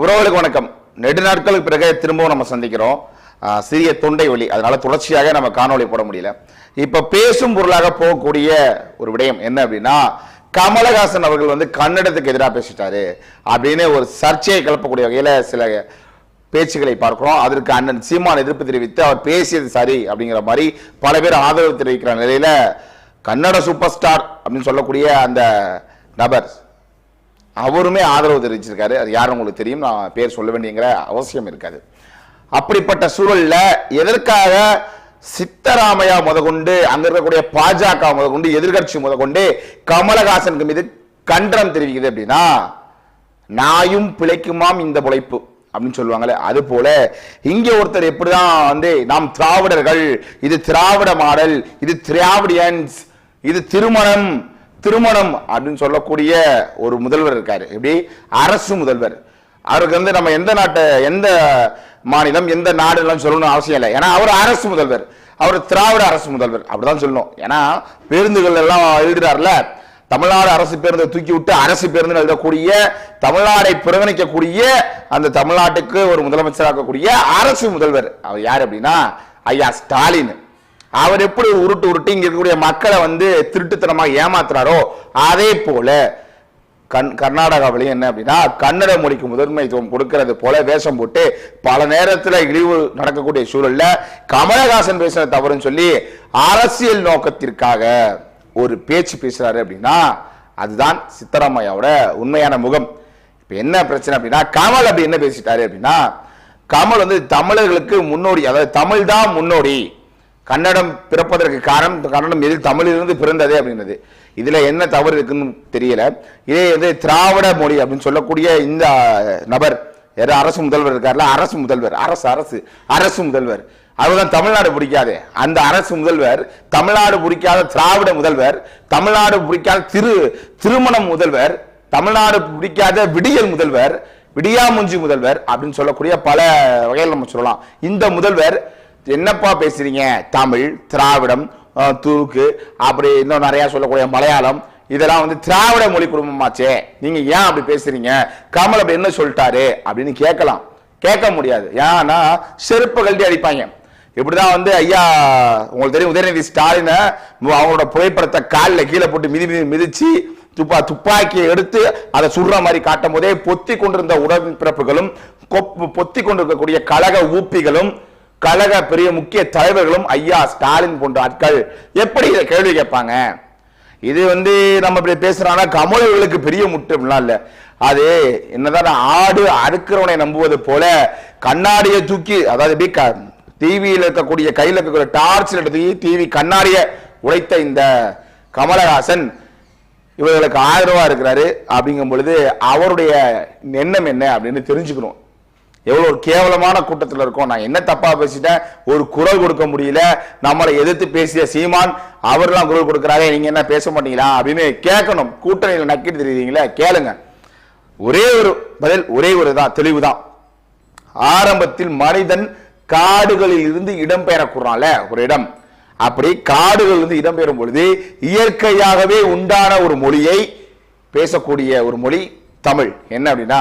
உறவுகளுக்கு வணக்கம். நெடு நாட்களுக்கு பிறகு திரும்பவும் நம்ம சந்திக்கிறோம். சிறிய தொண்டை வலி. அதனால தொடர்ச்சியாக நம்ம காணொலி போட முடியல. இப்ப பேசும் பொருளாக போகக்கூடிய ஒரு விடயம் என்ன அப்படின்னா கமலஹாசன் அவர்கள் வந்து கன்னடத்துக்கு எதிராக பேசிட்டாரு அப்படின்னு ஒரு சர்ச்சையை கிளப்பக்கூடிய வகையில சில பேச்சுகளை பார்க்கிறோம். அதற்கு அண்ணன் சீமான் எதிர்ப்பு தெரிவித்து அவர் பேசியது சரி அப்படிங்கிற மாதிரி பல பேர் ஆதரவு தெரிவிக்கிற நிலையில கன்னட சூப்பர் ஸ்டார் அப்படின்னு சொல்லக்கூடிய அந்த நபர் அவருமே ஆதரவு தெரிவிச்சிருக்காரு. அது யாரும் உங்களுக்கு தெரியும். நான் பேர் சொல்ல வேண்டியங்கிற அவசியம் இருக்காது. அப்படிப்பட்ட சூழல்ல எதற்காக சித்தராமையா முதற்கொண்டு அங்க இருக்கக்கூடிய பாஜக முதற்கொண்டு எதிர்கட்சி முதற்கொண்டு கமலஹாசனுக்கு மீது கண்டனம் தெரிவிக்குது அப்படின்னா நாயும் பிழைக்குமாம் இந்த பிழைப்பு அப்படின்னு சொல்லுவாங்களே. அது போல இங்க ஒருத்தர் எப்படிதான் வந்து நாம் திராவிடர்கள் இது திராவிட மாடல் இது திராவிடியன்ஸ் இது திருமணம் திருமணம் அப்படின்னு சொல்லக்கூடிய ஒரு முதல்வர் இருக்காரு. எப்படி? அரசு முதல்வர். அவருக்கு வந்து நம்ம எந்த நாட்டை எந்த மாநிலம் எந்த நாடுலாம் சொல்லணும் அவசியம் இல்லை. ஏன்னா அவர் அரசு முதல்வர். அவர் திராவிட அரசு முதல்வர். அப்படிதான் சொல்லணும். ஏன்னா பேருந்துகள் எல்லாம் எழுதுறாருல தமிழ்நாடு அரசு பேருந்தை தூக்கி விட்டு அரசு பேருந்து எழுதக்கூடிய தமிழ்நாடை புறக்கணிக்கக்கூடிய அந்த தமிழ்நாட்டுக்கு ஒரு முதலமைச்சராக்கக்கூடிய அரசு முதல்வர். அவர் யார் அப்படின்னா ஐயா ஸ்டாலின். அவர் எப்படி உருட்டு உருட்டு இங்க இருக்கக்கூடிய மக்களை வந்து திருட்டுத்தனமாக ஏமாத்துறாரோ அதே போல கண் கர்நாடகாவிலையும் என்ன அப்படின்னா கன்னட மொழிக்கு முதன்மைத்துவம் கொடுக்கறது போல வேஷம் போட்டு பல நேரத்தில் இழிவு நடக்கக்கூடிய சூழல்ல கமலஹாசன் பேசின தவறுன்னு சொல்லி அரசியல் நோக்கத்திற்காக ஒரு பேச்சு பேசுறாரு அப்படின்னா அதுதான் சித்தராமையாவோட உண்மையான முகம். இப்போ என்ன பிரச்சனை அப்படின்னா கமல் அப்படி என்ன பேசிட்டாரு அப்படின்னா கமல் வந்து தமிழர்களுக்கு முன்னோடி அதாவது தமிழ் தான் முன்னோடி. கன்னடம் பிறப்பதற்கு காரணம் கன்னடம் எதில் தமிழிலிருந்து பிறந்ததே அப்படின்றது. இதில் என்ன தவறு இருக்குன்னு தெரியல. இதே வந்து திராவிட மொழி அப்படின்னு சொல்லக்கூடிய இந்த நபர் யார்? அரசு முதல்வர் இருக்கார்ல அரசு முதல்வர் அரசு அரசு அரசு முதல்வர். அவர்தான் தமிழ்நாடு பிடிக்காது. அந்த அரசு முதல்வர் தமிழ்நாடு பிடிக்காத திராவிட முதல்வர் தமிழ்நாடு பிடிக்காத திரு திருமணம் முதல்வர் தமிழ்நாடு பிடிக்காத விடியல் முதல்வர் விடியாமுஞ்சி முதல்வர் அப்படின்னு சொல்லக்கூடிய பல வகையில் நம்ம சொல்லலாம். இந்த முதல்வர் என்னப்பா பேசுறீங்க? தமிழ் திராவிடம் துருக்கு அப்படி இன்னும் நிறையா சொல்லக்கூடிய மலையாளம். இதெல்லாம் வந்து திராவிட மொழி குடும்பமாச்சே. நீங்க ஏன் அப்படி பேசுறீங்க? கமல் அப்படி என்ன சொல்லிட்டாரு? அப்படின்னு கேட்கலாம். கேட்க முடியாது. ஏன்னா செருப்பு கழட்டி அடிப்பாங்க. இப்படிதான் வந்து ஐயா உங்களுக்கு தெரியும் உதயநிதி ஸ்டாலினை அவங்களோட புகைப்படத்தை காலில் கீழே போட்டு மிதி மிதி மிதிச்சு துப்பா துப்பாக்கியை எடுத்து அதை சுடுற மாதிரி காட்டும் போதே பொத்தி கொண்டிருந்த உடன்பிறப்புகளும் பொத்தி கொண்டிருக்கக்கூடிய கழக ஊப்பிகளும் கழக பெரிய முக்கிய தலைவர்களும் ஐயா ஸ்டாலின் போன்ற ஆட்கள் எப்படி இதை கேள்வி கேட்பாங்க? இது வந்து நம்ம இப்படி பேசுறோம்னா கமலர்களுக்கு பெரிய முட்டம்லாம் இல்லை. அது என்னதான் ஆடு அறுக்கிறவனை நம்புவது போல கண்ணாடியை தூக்கி அதாவது எப்படி டிவியில் இருக்கக்கூடிய கையில் இருக்கக்கூடிய டார்ச் எடுத்து டிவி கண்ணாடியை உடைத்த இந்த கமலஹாசன் இவர்களுக்கு ஆதரவாக இருக்கிறாரு. அப்படிங்கும் பொழுது அவருடைய எண்ணம் என்ன அப்படின்னு தெரிஞ்சுக்கணும். எவ்வளவு ஒரு கேவலமான கூட்டத்தில் இருக்கோம். நான் என்ன தப்பா பேசிட்டேன்? ஒரு குரல் கொடுக்க முடியல. நம்மளை எதிர்த்து பேசிய சீமான் அவர்லாம் குரல் கொடுக்குறாங்க. நீங்க என்ன பேச மாட்டீங்களா? அப்படின்னு கேட்கணும். கூட்டணியில் நக்கிட்டு தெரியுறீங்களே? கேளுங்க. ஒரே ஒரு பதில் ஒரே ஒரு தான் தெளிவு தான். ஆரம்பத்தில் மனிதன் காடுகளில் இருந்து இடம்பெயரக்கூறான்ல ஒரு இடம். அப்படி காடுகள் இருந்து இடம்பெறும் பொழுது இயற்கையாகவே உண்டான ஒரு மொழியை பேசக்கூடிய ஒரு மொழி தமிழ். என்ன அப்படின்னா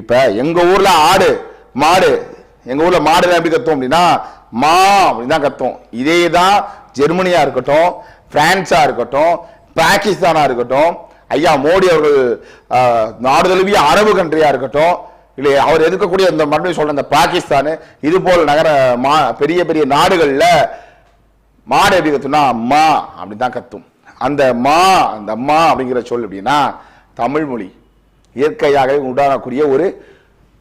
இப்ப எங்க ஊர்ல ஆடு மாடு எங்க ஊர்ல மாடு எப்படி கத்தும் அப்படின்னா மா அப்படின்னு தான் கத்தும் இதே தான் ஜெர்மனியா இருக்கட்டும் பிரான்ஸா இருக்கட்டும் பாகிஸ்தானா இருக்கட்டும் ஐயா மோடி அவர்கள் நாடு தழுவிய அரபு கண்ட்ரியா இருக்கட்டும் இல்லை அவர் எதிர்க்கக்கூடிய இந்த மறுபடியும் சொல்ற இந்த பாகிஸ்தான் இது போல் நகர மா பெரிய பெரிய நாடுகளில் மாடு எப்படி கத்தும்னா அம்மா அப்படிதான் கத்தும். அந்த மா அந்த அம்மா அப்படிங்கிற சொல் அப்படின்னா தமிழ் மொழி. இயற்கையாகவே உண்டானக்கூடிய ஒரு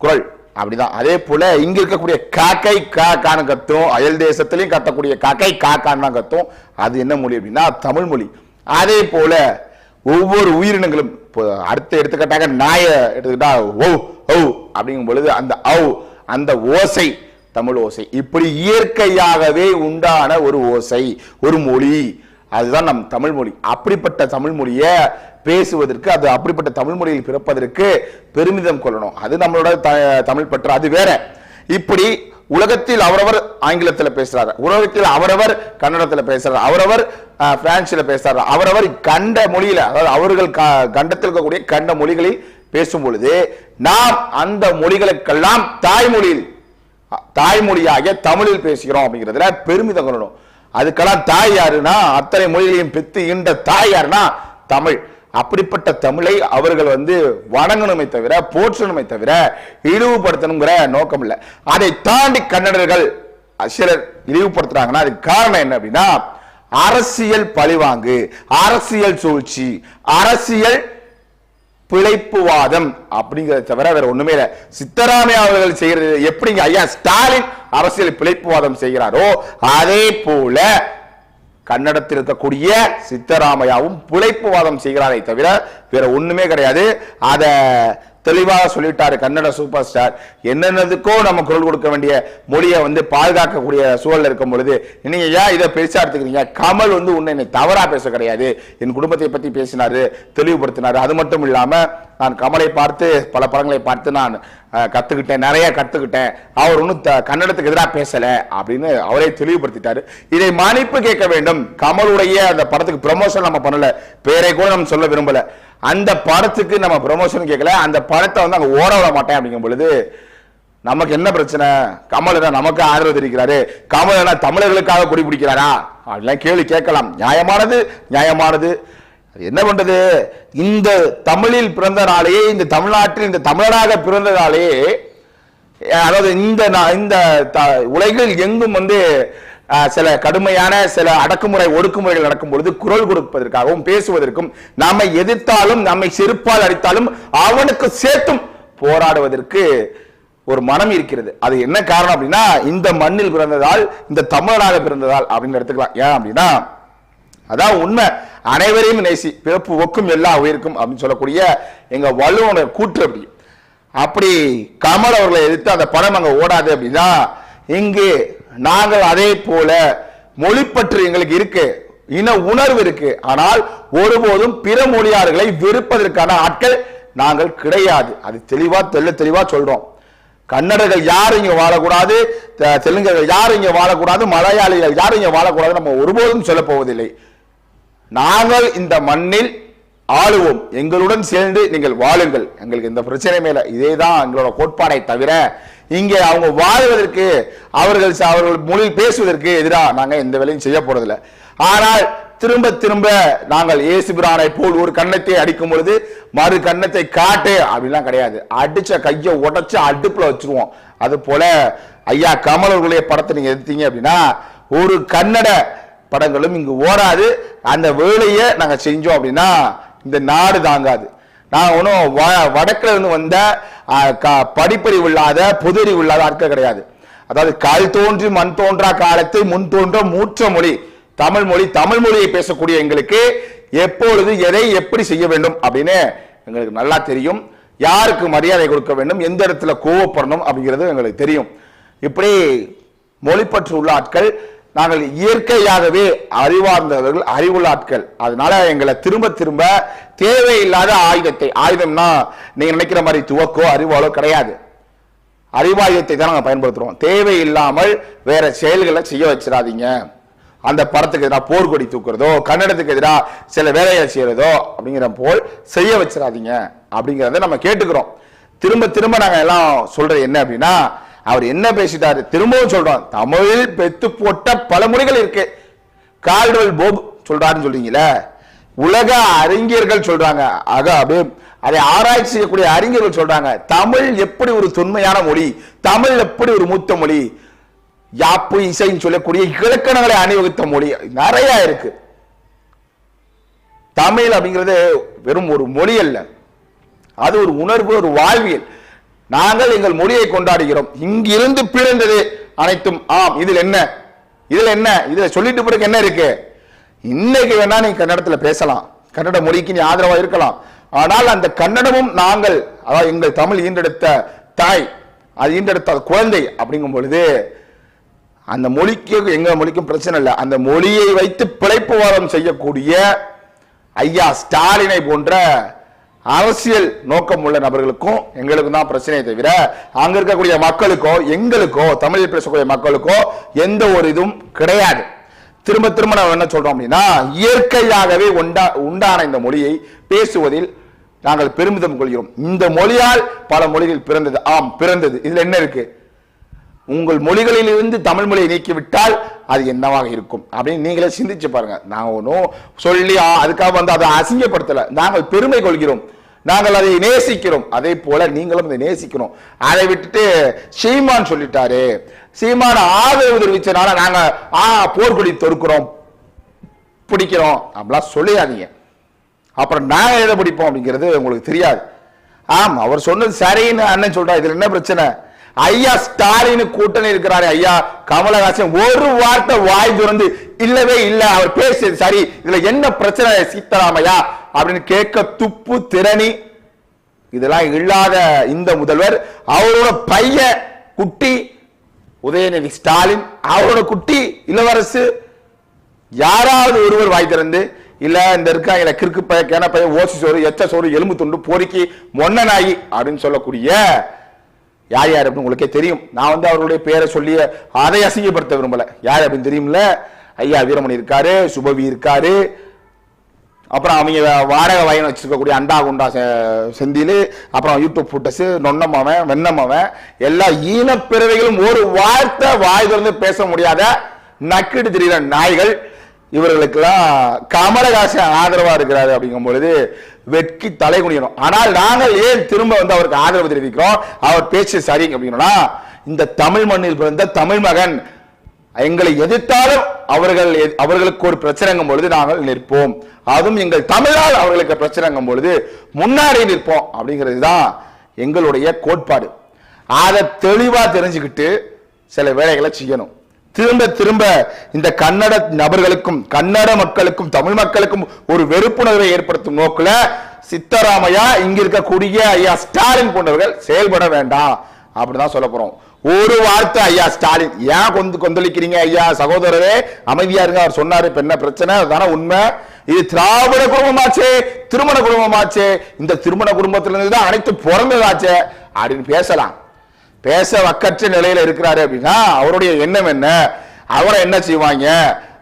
குரல். அப்படிதான். அதே போல இங்க இருக்கக்கூடிய காக்கை காக்கான்னு கத்தும். அயல் தேசத்திலையும் கத்தக்கூடிய காக்கை காக்கான்னு தான் கத்தும். அது என்ன மொழி அப்படின்னா தமிழ் மொழி. அதே போல ஒவ்வொரு உயிரினங்களும் இப்போ அடுத்த எடுத்துக்கிட்டாங்க நாயை எடுத்துக்கிட்டா ஓ ஓ அப்படிங்கும் பொழுது அந்த ஔ அந்த ஓசை தமிழ் ஓசை. இப்படி இயற்கையாகவே உண்டான ஒரு ஓசை ஒரு மொழி. அதுதான் நம் தமிழ் மொழி. அப்படிப்பட்ட தமிழ் மொழியை பேசுவதற்கு அது அப்படிப்பட்ட தமிழ் மொழியில் பிறப்பதற்கு பெருமிதம் கொள்ளணும். அது நம்மளோட த- தமிழ் பற்று. அது வேற. இப்படி உலகத்தில் அவரவர் ஆங்கிலத்தில் பேசுறாரு. உலகத்தில் அவரவர் கன்னடத்தில் பேசுறாரு. அவரவர் பிரான்சில் பேசுறாரு. அவரவர் கண்ட மொழியில அதாவது அவர்கள் க- கண்டத்தில் இருக்கக்கூடிய கண்ட மொழிகளில் பேசும் பொழுது நாம் அந்த மொழிகளுக்கெல்லாம் தாய்மொழியில் அ, தாய்மொழியாகிய தமிழில் பேசுகிறோம் அப்படிங்கிறதுல பெருமிதம் கொள்ளணும். அதுக்கெல்லாம் தாய் யாருன்னா அத்தனை மொழிகளையும் பெத்து ஈண்ட தாய் யாருன்னா தமிழ். அப்படிப்பட்ட தமிழை அவர்கள் வந்து வணங்கணுமே தவிர போற்றணுமே தவிர இழிவுபடுத்தணுங்கிற நோக்கம் இல்லை. அதை தாண்டி கன்னடர்கள் சிலர் இழிவுபடுத்துறாங்கன்னா அதுக்கு காரணம் என்ன அப்படின்னா அரசியல் பழிவாங்கு அரசியல் சூழ்ச்சி அரசியல் பிழைப்புவாதம் அப்படிங்கிறத தவிர வேற ஒண்ணுமே இல்லை. சித்தராமையா அவர்கள் செய்யறது எப்படிங்க ஐயா ஸ்டாலின் அரசியல் பிழைப்புவாதம் செய்கிறாரோ அதே போல கன்னடத்தில் இருக்கக்கூடிய சித்தராமையாவும் பிழைப்புவாதம் செய்கிறாரே தவிர வேற ஒண்ணுமே கிடையாது. அதை தெளிவாக சொல்லிட்டாரு கன்னட சூப்பர் ஸ்டார் என்னென்னதுக்கோ நம்ம குரல் கொடுக்க வேண்டிய மொழியை வந்து பாதுகாக்கக்கூடிய சூழல் இருக்கும் பொழுது நீங்க ஏன் இதை பெருசா எடுத்துக்கிறீங்க? கமல் வந்து உன்னை என்னை தவறா பேச கிடையாது. என் குடும்பத்தை பத்தி பேசினாரு தெளிவுபடுத்தினாரு. அது மட்டும் இல்லாம நான் கமலை பார்த்து பல படங்களை பார்த்து நான் கற்றுக்கிட்டேன் நிறைய கற்றுக்கிட்டேன் அவர் ஒன்றும் கன்னடத்துக்கு எதிராக பேசலை அப்படின்னு அவரே தெளிவுபடுத்திட்டாரு. இதை மன்னிப்பு கேட்க வேண்டும். கமலுடைய அந்த படத்துக்கு ப்ரொமோஷன் நம்ம பண்ணல. பேரை கூட நம்ம சொல்ல விரும்பல. அந்த படத்துக்கு நம்ம ப்ரொமோஷன் கேட்கல. அந்த படத்தை வந்து அங்கே ஓட விட மாட்டேன் அப்படிங்கும் பொழுது நமக்கு என்ன பிரச்சனை? கமல் என்ன நமக்கு ஆதரவு தெரிவிக்கிறாரு. கமல் என்ன தமிழர்களுக்காக குடி பிடிக்கிறாரா? அப்படிலாம் கேள்வி கேட்கலாம். நியாயமானது நியாயமானது. என்ன பண்றது? இந்த தமிழில் பிறந்த நாளையே இந்த தமிழ்நாட்டில் இந்த தமிழராக பிறந்த நாளையே அதாவது இந்த இந்த த- உலகில் எங்கும் வந்து சில கடுமையான சில அடக்குமுறை ஒடுக்குமுறைகள் நடக்கும் பொழுது குரல் கொடுப்பதற்காகவும் பேசுவதற்கும் நம்மை எதிர்த்தாலும் நம்மை செருப்பால் அடித்தாலும் அவனுக்கு சேர்த்தும் போராடுவதற்கு ஒரு மனம் இருக்கிறது. அது என்ன காரணம் அப்படின்னா இந்த மண்ணில் பிறந்ததால் இந்த தமிழனாக பிறந்ததால் அப்படின்னு எடுத்துக்கலாம். ஏன் அப்படின்னா அதான் உண்மை. அனைவரையும் நேசி பிறப்பு ஒக்கும் எல்லா உயிருக்கும் அப்படின்னு சொல்லக்கூடிய எங்க வள்ளுவனர் கூற்று அப்படி. அப்படி கமல் அவர்களை எதிர்த்து அந்த படம் அங்க ஓடாது அப்படின்னா இங்கு நாங்கள் அதே போல மொழிப்பற்று எங்களுக்கு இருக்கு இன உணர்வு இருக்கு. ஆனால் ஒருபோதும் பிற மொழியாளர்களை வெறுப்பதற்கான ஆட்கள் நாங்கள் கிடையாது. அது தெளிவா தெள்ள தெளிவா சொல்றோம். கன்னடர்கள் யாரும் இங்க வாழக்கூடாது தெ- தெலுங்கர்கள் யாரும் இங்க வாழக்கூடாது மலையாளிகள் யாரும் இங்க வாழக்கூடாது நம்ம ஒருபோதும் சொல்ல போவதில்லை. நாங்கள் இந்த மண்ணில் ஆளுவோம். எங்களுடன் சேர்ந்து நீங்கள் வாழுங்கள். எங்களுக்கு இந்த பிரச்சனை மேல இதே தான் எங்களோட கோட்பாடை தவிர இங்கே அவங்க வாழ்வதற்கு அவர்கள் அவர்கள் மொழி பேசுவதற்கு எதிராக நாங்கள் எந்த வேலையும் செய்ய போறதில்லை. ஆனால் திரும்ப திரும்ப நாங்கள் இயேசுபிரானை போல் ஒரு கன்னத்தை அடிக்கும் பொழுது மறு கன்னத்தை காட்டு அப்படிலாம் கிடையாது. அடிச்ச கையை உடச்சு அடுப்புல வச்சிருவோம். அது போல ஐயா கமல் அவர்களுடைய படத்தை நீங்க எடுத்தீங்க அப்படின்னா ஒரு கன்னட படங்களும் இங்கு ஓடாது. அந்த வேலையை நாங்கள் செஞ்சோம் அப்படின்னா இந்த நாடு தாங்காது. நான் ஒன்றும் வடக்கில் இருந்து வந்த க- படிப்பறிவு இல்லாத பொதுறிவு இல்லாத ஆட்கள் கிடையாது. அதாவது கல் தோன்றி மண் தோன்றா காலத்தை முன் தோன்ற மூற்ற மொழி தமிழ் மொழி தமிழ் மொழியை பேசக்கூடிய எங்களுக்கு எப்பொழுது எதை எப்படி செய்ய வேண்டும் அப்படின்னு எங்களுக்கு நல்லா தெரியும். யாருக்கு மரியாதை கொடுக்க வேண்டும் எந்த இடத்துல கோவப்படணும் அப்படிங்கிறது எங்களுக்கு தெரியும். இப்படி மொழிப்பற்று உள்ள ஆட்கள் நாங்கள் இயற்கையாகவே அறிவார்ந்தவர்கள் அறிவுள்ள ஆட்கள் அதனால எங்களை திரும்ப திரும்ப தேவையில்லாத ஆயுதத்தை ஆயுதம்னா நீங்க நினைக்கிற மாதிரி துவக்கோ அறிவாலோ கிடையாது. அறிவாயுதத்தை தான் நாங்கள் பயன்படுத்துறோம். தேவையில்லாமல் வேற செயல்களை செய்ய வச்சிடாதீங்க. அந்த படத்துக்கு எதிராக போர்க்கொடி தூக்குறதோ கன்னடத்துக்கு எதிராக சில வேலைகளை செய்யறதோ அப்படிங்கிற போல் செய்ய வச்சிடாதீங்க. அப்படிங்கிறத நம்ம கேட்டுக்கிறோம். திரும்ப திரும்ப நாங்கள் எல்லாம் சொல்றது என்ன அப்படின்னா அவர் என்ன பேசிட்டாரு? திரும்பவும் சொல்றோம் தமிழில் பெத்து போட்ட பல முறைகள் இருக்கு. கால்டுவல் போப் சொல்றாருன்னு சொல்றீங்களே உலக அறிஞர்கள் சொல்றாங்க. ஆக அப்படியே அதை ஆராய்ச்சி செய்யக்கூடிய அறிஞர்கள் சொல்றாங்க. தமிழ் எப்படி ஒரு தொன்மையான மொழி? தமிழ் எப்படி ஒரு மூத்த மொழி? யாப்பு இசைன்னு சொல்லக்கூடிய இலக்கணங்களை அணிவகுத்த மொழி. நிறைய இருக்கு. தமிழ் அப்படிங்கிறது வெறும் ஒரு மொழி அல்ல. அது ஒரு உணர்வு ஒரு வாழ்வியல். நாங்கள் எங்கள் மொழியை கொண்டாடுகிறோம். இங்கிருந்து பிறந்தது அனைத்தும் ஆம். இதில் என்ன? இதில் என்ன? இதில் சொல்லிட்டு பிறகு என்ன இருக்கு? இன்னைக்கு வேணா நீ கன்னடத்தில் பேசலாம். கன்னட மொழிக்கு நீ ஆதரவாக இருக்கலாம். ஆனால் அந்த கன்னடமும் நாங்கள் அதாவது எங்கள் தமிழ் ஈண்டெடுத்த தாய் அது ஈண்டெடுத்த குழந்தை அப்படிங்கும் பொழுது அந்த மொழிக்கு எங்க மொழிக்கும் பிரச்சனை இல்லை. அந்த மொழியை வைத்து பிழைப்பு வாதம் செய்யக்கூடிய ஐயா ஸ்டாலினை போன்ற அரசியல் நோக்கம் உள்ள நபர்களுக்கும் எங்களுக்கும் தான் பிரச்சனையை தவிர அங்க இருக்கக்கூடிய மக்களுக்கோ எங்களுக்கோ தமிழில் பேசக்கூடிய மக்களுக்கோ எந்த ஒரு இதுவும் கிடையாது. திரும்ப திரும்ப நம்ம என்ன சொல்றோம் அப்படின்னா இயற்கையாகவே உண்டா உண்டான இந்த மொழியை பேசுவதில் நாங்கள் பெருமிதம் கொள்கிறோம். இந்த மொழியால் பல மொழிகள் பிறந்தது. ஆம் பிறந்தது. இதுல என்ன இருக்கு? உங்கள் மொழிகளிலிருந்து தமிழ் மொழியை நீக்கிவிட்டால் அது என்னவாக இருக்கும்? அப்படின்னு நீங்களே சிந்திச்சு பாருங்க. நான் ஒன்றும் சொல்லி அதுக்காக வந்து அதை அசிங்கப்படுத்தலை. நாங்கள் பெருமை கொள்கிறோம். நாங்கள் அதை நேசிக்கிறோம். அதே போல நீங்களும் அதை நேசிக்கணும். அதை விட்டுட்டு சீமான் சொல்லிட்டாரு. சீமான ஆதரவு தெரிவிச்சனால நாங்க ஆ போர்க்கொடி தொடுக்கிறோம். பிடிக்கிறோம். அப்படிலாம் சொல்லிடாதீங்க. அப்புறம் நாங்கள் எதை பிடிப்போம் அப்படிங்கிறது உங்களுக்கு தெரியாது. ஆம் அவர் சொன்னது சரின்னு அண்ணன் சொல்றா இதுல என்ன பிரச்சனை? ஐயா ஸ்டாலின் கூட்டணி இருக்கிறாரு ஐயா கமலஹாசன் ஒரு வார்த்தை வாய் திறந்து இல்லவே இல்ல அவர் பேசியது சரி இதுல என்ன பிரச்சனை சீத்தராமையா அப்படின்னு கேட்க துப்பு திறனி. இதெல்லாம் இல்லாத இந்த முதல்வர் அவரோட பையன் குட்டி உதயநிதி ஸ்டாலின் அவரோட குட்டி இளவரசு. யாராவது ஒருவர் வாய் திறந்து இல்ல இந்த இருக்காங்க கிறுக்கு பைய கேன பைய ஓசி சோறு எச்ச சோறு எலும்பு துண்டு பொறுக்கி மொன்ன நாயி அப்படின்னு சொல்லக்கூடிய யார் யார் அப்படின்னு உங்களுக்கே தெரியும். நான் வந்து அவருடைய பேரை சொல்லி அதை அசிங்கப்படுத்த விரும்பல. யார் அப்படின்னு தெரியும்ல? ஐயா வீரமணி இருக்காரு சுபவி இருக்காரு. அப்புறம் அவங்க வாடகை வயன் வச்சிருக்கக்கூடிய அண்டா குண்டா செந்தில் அப்புறம் யூடியூப் ஃபுட்டஸு நொன்னமவன் வெண்ணமவன் எல்லா ஈனப்பிறவைகளும் ஒரு வார்த்தை வாய் திறந்து பேச முடியாத நக்கிட்டு திரிகிற நாய்கள். இவர்களுக்கெல்லாம் கமலஹாசன் ஆதரவா இருக்கிறாரு அப்படிங்கும் பொழுது வெட்கி தலை குனியணும். ஆனால் நாங்கள் ஏன் திரும்ப வந்து அவருக்கு ஆதரவு தெரிவிக்கிறோம்? அவர் பேச்சு சரி அப்படின்னா இந்த தமிழ் மண்ணில் பிறந்த தமிழ் மகன் எங்களை எதிர்த்தாலும் அவர்கள் எ- அவர்களுக்கு ஒரு பிரச்சனைங்கும் பொழுது நாங்கள் நிற்போம். அதுவும் எங்கள் தமிழால் அவர்களுக்கு பிரச்சனைங்கும் பொழுது முன்னாடி நிற்போம் அப்படிங்கிறது தான் எங்களுடைய கோட்பாடு. அதை தெளிவா தெரிஞ்சுக்கிட்டு சில வேலைகளை செய்யணும். திரும்ப திரும்ப இந்த கன்னட நபர்களுக்கும் கன்னட மக்களுக்கும் தமிழ் மக்களுக்கும் ஒரு வெறுப்புணர்வை ஏற்படுத்தும் நோக்கில் சித்தராமையா இங்க இருக்கக்கூடிய ஐயா ஸ்டாலின் போன்றவர்கள் செயல்பட வேண்டாம். அப்படிதான் சொல்ல போறோம். ஒரு வார்த்தை ஐயா ஸ்டாலின் ஏன் கொந்து கொந்தளிக்கிறீங்க ஐயா சகோதரரே? அமைதியா இருங்க அவர் சொன்னாரு இப்ப என்ன பிரச்சனை? அதுதானே உண்மை. இது திராவிட குடும்பமாச்சே திருமண குடும்பமாச்சே. இந்த திருமண குடும்பத்திலிருந்து தான் அனைத்து பிறந்ததாச்சே. அப்படின்னு பேசலாம். பேச வக்கற்ற நிலையில இருக்கிறாரு அப்படின்னா அவருடைய எண்ணம் என்ன? அவரை என்ன செய்வாங்க?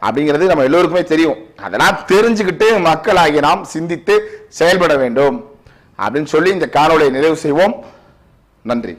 அப்படிங்கிறது நம்ம எல்லோருக்குமே தெரியும். அதெல்லாம் தெரிஞ்சுக்கிட்டு மக்களாகி நாம் சிந்தித்து செயல்பட வேண்டும். அப்படின்னு சொல்லி இந்த காணொலியை நிறைவு செய்வோம். நன்றி.